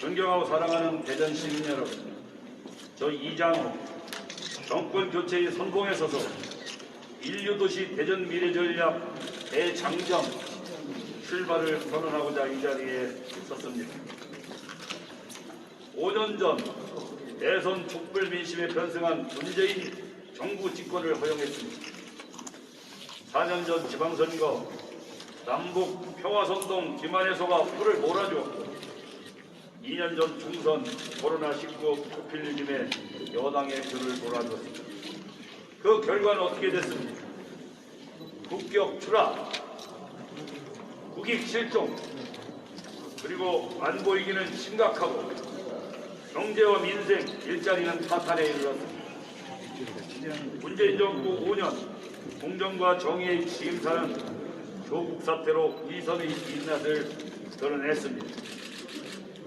존경하고 사랑하는 대전 시민 여러분, 저 이장호 정권 교체의 선봉에 서서 인류 도시 대전 미래 전략 대장정 출발을 선언하고자 이 자리에 섰습니다. 5년 전 대선 촛불 민심에 편승한 문재인 정부 집권을 허용했습니다. 4년 전 지방선거 남북 평화선동 김한혜소가 풀을 몰아주었고 2년 전 총선 코로나19 포퓰리즘에 여당의 표를 몰아주었습니다. 그 결과는 어떻게 됐습니까? 국격 추락, 국익 실종, 그리고 안 보이기는 심각하고 경제와 민생, 일자리는 파탄에 이르렀습니다. 문재인 정부 5년 공정과 정의의 취임사는 조국 사태로 이선의 인낯을 드러냈습니다.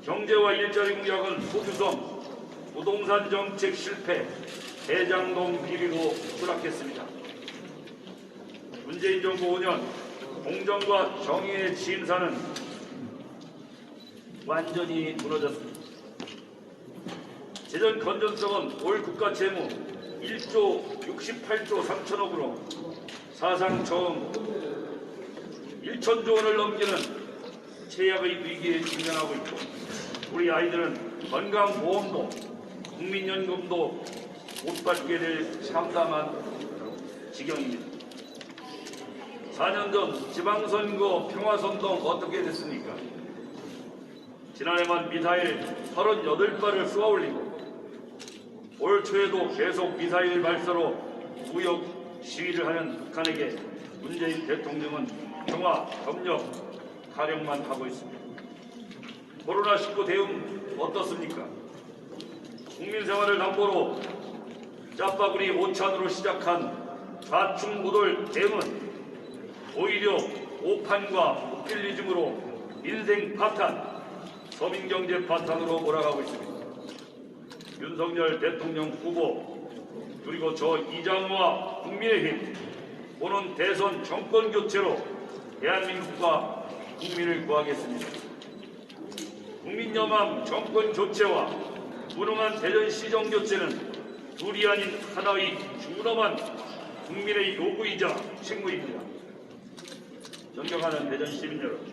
경제와 일자리 공약은 소주성, 부동산 정책 실패, 대장동 비리로 추락했습니다. 문재인 정부 5년 공정과 정의의 취임사는 완전히 무너졌습니다. 재정 건전성은 올 국가 재무 1조 68조 3천억으로 사상 처음 1천조 원을 넘기는 최악의 위기에 직면하고 있고 우리 아이들은 건강보험도 국민연금도 못 받게 될 참담한 지경입니다. 4년 전 지방선거 평화선동 어떻게 됐습니까? 지난해만 미사일 38발을 쏘아올리고 올 초에도 계속 미사일 발사로 무역 시위를 하는 북한에게 문재인 대통령은 평화, 협력, 가령만 하고 있습니다. 코로나19 대응 어떻습니까? 국민 생활을 담보로 짜파구리 오찬으로 시작한 좌충우돌 대응은 오히려 오판과 포퓰리즘으로 인생 파탄, 서민경제 파탄으로 몰아가고 있습니다. 윤석열 대통령 후보 그리고 저 이장우와 국민의힘 오는 대선 정권 교체로 대한민국과 국민을 구하겠습니다. 국민여망 정권 교체와 무능한 대전시정 교체는 둘이 아닌 하나의 준엄한 국민의 요구이자 책무입니다. 존경하는 대전 시민 여러분,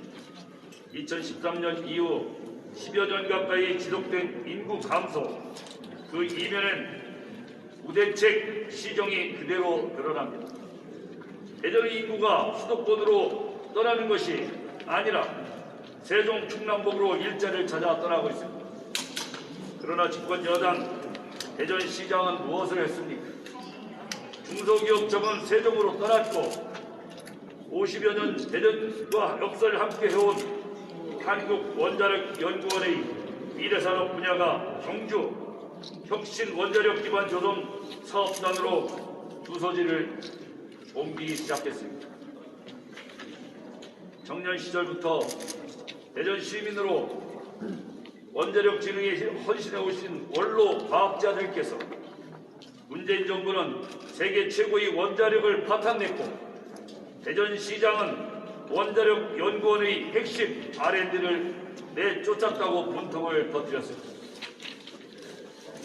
2013년 이후 10여 년 가까이 지속된 인구 감소, 그 이면엔 우대책 시정이 그대로 드러납니다. 대전의 인구가 수도권으로 떠나는 것이 아니라 세종 충남북으로 일자리를 찾아 떠나고 있습니다. 그러나 집권 여당 대전시장은 무엇을 했습니까? 중소기업 점은 세종으로 떠났고 50여 년 대전과 역사를 함께 해온 한국원자력연구원의 미래산업 분야가 경주 혁신 원자력 기반 조성 사업단으로 주소지를 옮기기 시작했습니다. 청년 시절부터 대전 시민으로 원자력 진흥에 헌신해 오신 원로 과학자들께서 문재인 정부는 세계 최고의 원자력을 파탄냈고 대전시장은 원자력 연구원의 핵심 R&D를 내쫓았다고 분통을 터뜨렸습니다.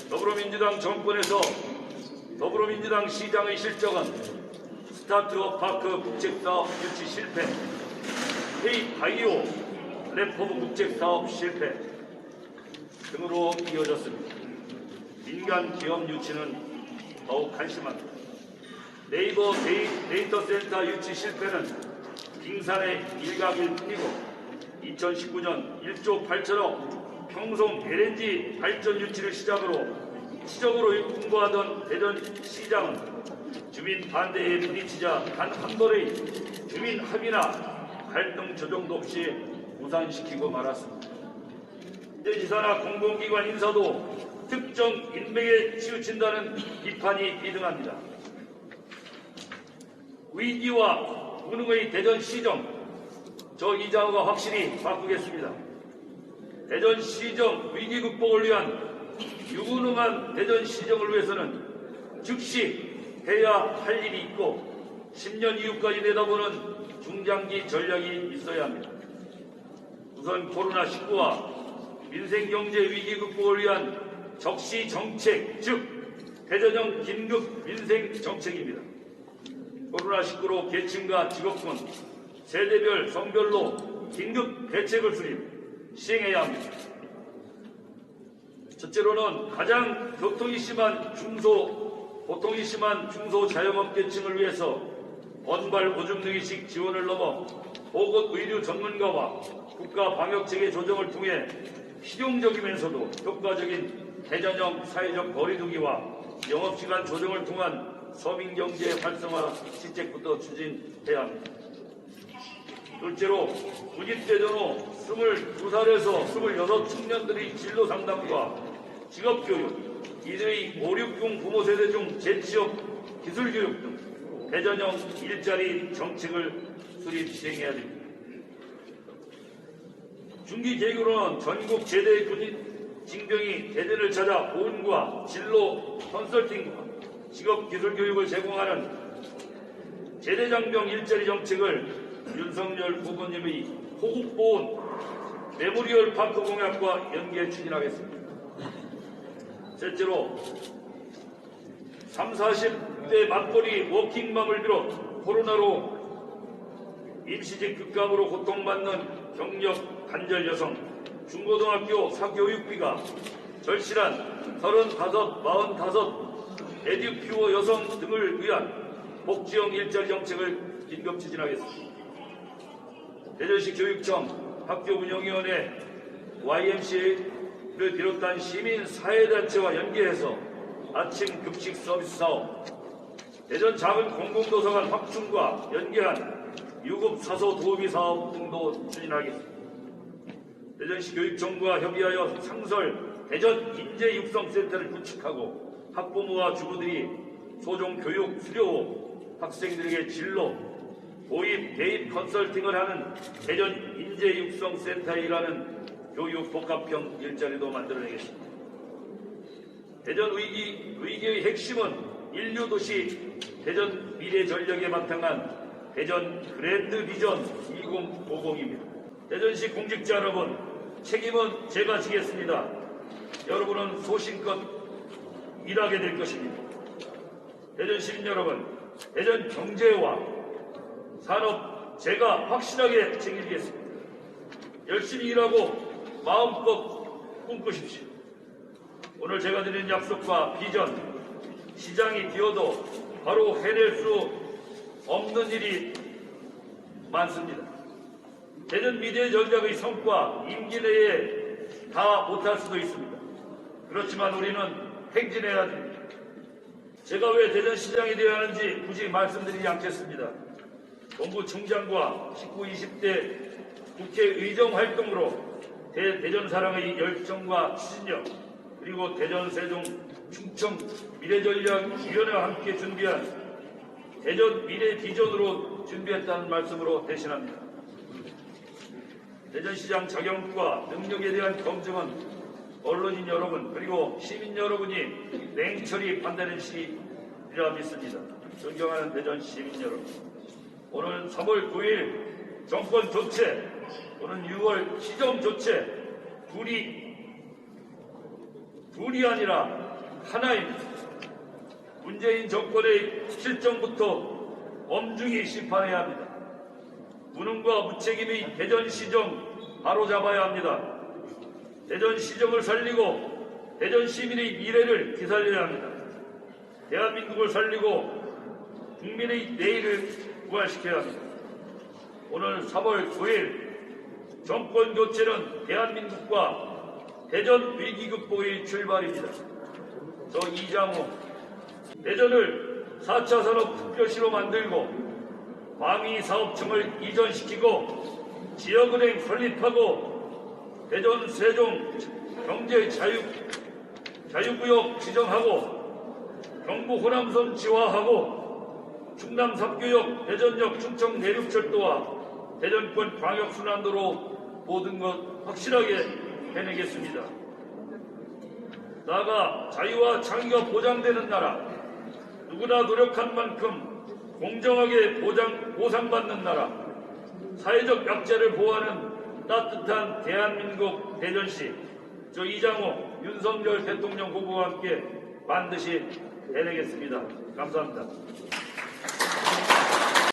더불어민주당 정권에서 더불어민주당 시장의 실적은 스타트업 파크 국책사업 유치 실패, K바이오 플랫폼 국책사업 실패 등으로 이어졌습니다. 민간 기업 유치는 더욱 한심합니다. 네이버 데이, 데이 터 센터 유치 실패는 빙산의 일각일 뿐이고 2019년 1조 8천억 평송 LNG 발전 유치를 시작으로 시적으로 공부하던 대전 시장은 주민 반대에 부딪히자 단 한 번의 주민 합의나 갈등 조정도 없이 무산시키고 말았습니다. 대지사나 공공기관 인사도 특정 인맥에 치우친다는 비판이 비등합니다. 위기와 무능의 대전시정 저 이장우가 확실히 바꾸겠습니다. 대전시정 위기 극복을 위한 유능한 대전시정을 위해서는 즉시 해야 할 일이 있고 10년 이후까지 내다보는 중장기 전략이 있어야 합니다. 우선 코로나19와 민생 경제 위기 극복을 위한 적시 정책, 즉 대전형 긴급 민생 정책입니다. 코로나19로 계층과 직업군, 세대별, 성별로 긴급 대책을 수립, 시행해야 합니다. 첫째로는 가장 교통이 심한 중소, 고통이 심한 중소 자영업 계층을 위해서 원발 오줌누기식 지원을 넘어 보건 의료 전문가와 국가 방역체계 조정을 통해 실용적이면서도 효과적인 대전형 사회적 거리두기와 영업시간 조정을 통한 서민경제 활성화 시책부터 추진해야 합니다. 둘째로 군입대전 후 22살에서 26 청년들의 진로 상담과 직업교육, 이들의 5, 6중 부모 세대 중 재취업, 기술교육 등 대전형 일자리 정책을 수립 시행해야 됩니다. 중기 계획으로는 전국 제대 군인 징병이 대전을 찾아 보훈과 진로 컨설팅과 직업 기술 교육을 제공하는 제대 장병 일자리 정책을 윤석열 후보님의 호국 보훈 메모리얼 파크 공약과 연계해 추진하겠습니다. 셋째로 3, 40 대 맞벌이 워킹맘을 비롯 코로나로 임시직 급감으로 고통받는 경력 단절 여성, 중고등학교 사교육비가 절실한 35, 45 에듀퓨어 여성 등을 위한 복지형 일자리 정책을 긴급 추진하겠습니다. 대전시 교육청, 학교운영위원회, YMCA를 비롯한 시민사회단체와 연계해서 아침 급식 서비스 사업, 대전 작은 공공도서관 확충과 연계한 유급 사서 도우미 사업 등도 추진하겠습니다. 대전시 교육청과 협의하여 상설 대전 인재육성센터를 구축하고 학부모와 주부들이 소종 교육 수료 후 학생들에게 진로, 도입, 대입 컨설팅을 하는 대전 인재육성센터에 일하는 교육 복합형 일자리도 만들어내겠습니다. 대전 위기, 위기의 핵심은 인류도시 대전 미래 전력에 바탕한 대전 그랜드 비전 2050입니다. 대전시 공직자 여러분, 책임은 제가 지겠습니다. 여러분은 소신껏 일하게 될 것입니다. 대전 시민 여러분, 대전 경제와 산업 제가 확실하게 책임지겠습니다. 열심히 일하고 마음껏 꿈꾸십시오. 오늘 제가 드린 약속과 비전, 시장이 비어도 바로 해낼 수 없는 일이 많습니다. 대전 미래 전략의 성과 임기 내에 다 못할 수도 있습니다. 그렇지만 우리는 행진해야 됩니다. 제가 왜 대전시장이 되어야 하는지 굳이 말씀드리지 않겠습니다. 본부총장과 19, 20대 국회의정 활동으로 대, 대전 사랑의 열정과 추진력 그리고 대전 세종 충청 미래전략 위원회와 함께 준비한 대전 미래 비전으로 준비했다는 말씀으로 대신합니다. 대전시장 자격과 능력에 대한 검증은 언론인 여러분 그리고 시민 여러분이 냉철히 판단해 주시리라 믿습니다. 존경하는 대전 시민 여러분 오늘 3월 9일 정권 교체 오늘 6월 시정 교체 둘이 둘이 아니라 하나입니다. 문재인 정권의 실정부터 엄중히 심판해야 합니다. 무능과 무책임의 대전시정 바로잡아야 합니다. 대전시정을 살리고 대전 시민의 미래를 되살려야 합니다. 대한민국을 살리고 국민의 내일을 부활시켜야 합니다. 오늘 3월 9일 정권 교체는 대한민국과 대전 위기 극복의 출발입니다. 저 이장호 대전을 4차 산업 특별시로 만들고 광희 사업청을 이전시키고 지역은행 설립하고 대전 세종 경제 자유 자유구역 지정하고 경부 호남선 지화하고 충남 삼교역 대전역 충청 내륙철도와 대전권 광역순환도로 모든 것 확실하게 해내겠습니다. 나아가 자유와 창의가 보장되는 나라, 누구나 노력한 만큼 공정하게 보장, 보상받는 나라, 사회적 약자를 보호하는 따뜻한 대한민국 대전시, 저 이장호 윤석열 대통령 후보와 함께 반드시 해내겠습니다. 감사합니다.